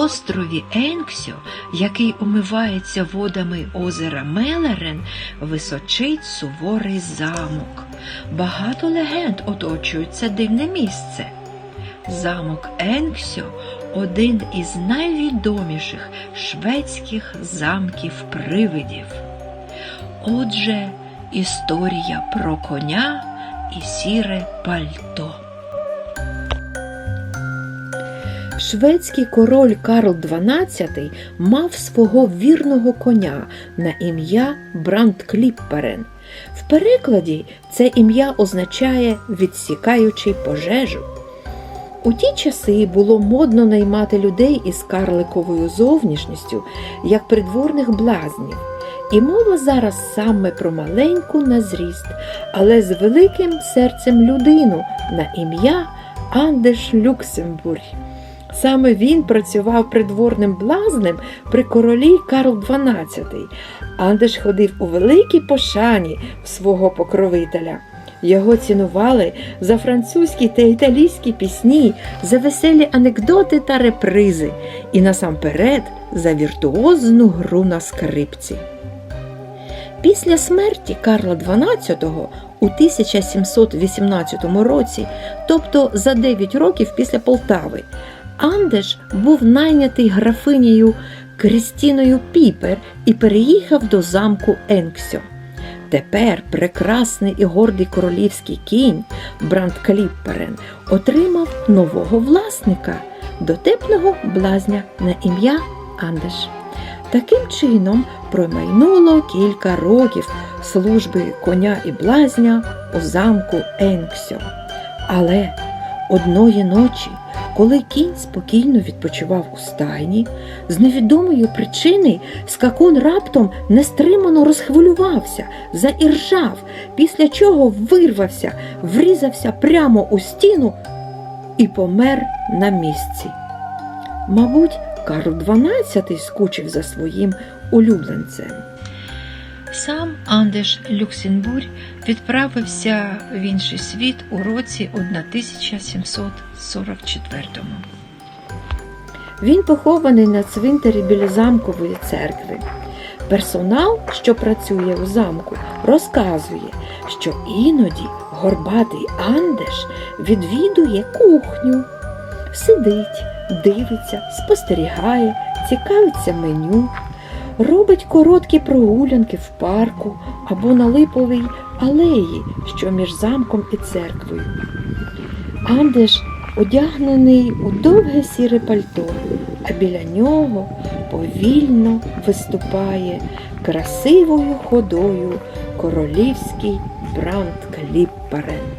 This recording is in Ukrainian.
Острові Енксьо, який омивається водами озера Мелерен, височить суворий замок. Багато легенд оточують це дивне місце. Замок Енксьо один із найвідоміших шведських замків привидів. Отже, історія про коня і сіре пальто. Шведський король Карл XII мав свого вірного коня на ім'я Брандкліпперен. В перекладі це ім'я означає відсікаючий пожежу. У ті часи було модно наймати людей із карликовою зовнішністю, як придворних блазнів. І мова зараз саме про маленьку на зріст, але з великим серцем людину на ім'я Андеш Люксембург. Саме він працював придворним блазнем при королі Карл XII. Андеш ходив у великій пошані в свого покровителя. Його цінували за французькі та італійські пісні, за веселі анекдоти та репризи, і насамперед за віртуозну гру на скрипці. Після смерті Карла XII у 1718 році, тобто за 9 років після Полтави, Андеш був найнятий графинею Крістіною Піпер і переїхав до замку Енксьо. Тепер прекрасний і гордий королівський кінь Бранд Кліпперен отримав нового власника, дотепного блазня на ім'я Андеш. Таким чином промайнуло кілька років служби коня і блазня у замку Енксьо. Але одної ночі, коли кінь спокійно відпочивав у стайні, з невідомої причини скакун раптом нестримано розхвилювався, заіржав, після чого вирвався, врізався прямо у стіну і помер на місці. Мабуть, Карл XII скучив за своїм улюбленцем. Сам Андеш Люксембург відправився в інший світ у році 1744. Він похований на цвинтарі біля замкової церкви. Персонал, що працює у замку, розказує, що іноді горбатий Андеш відвідує кухню, сидить, дивиться, спостерігає, цікавиться меню, робить короткі прогулянки в парку або на липовій алеї, що між замком і церквою. Андеш одягнений у довге сіре пальто, а біля нього повільно виступає красивою ходою королівський бранд Кліпперен.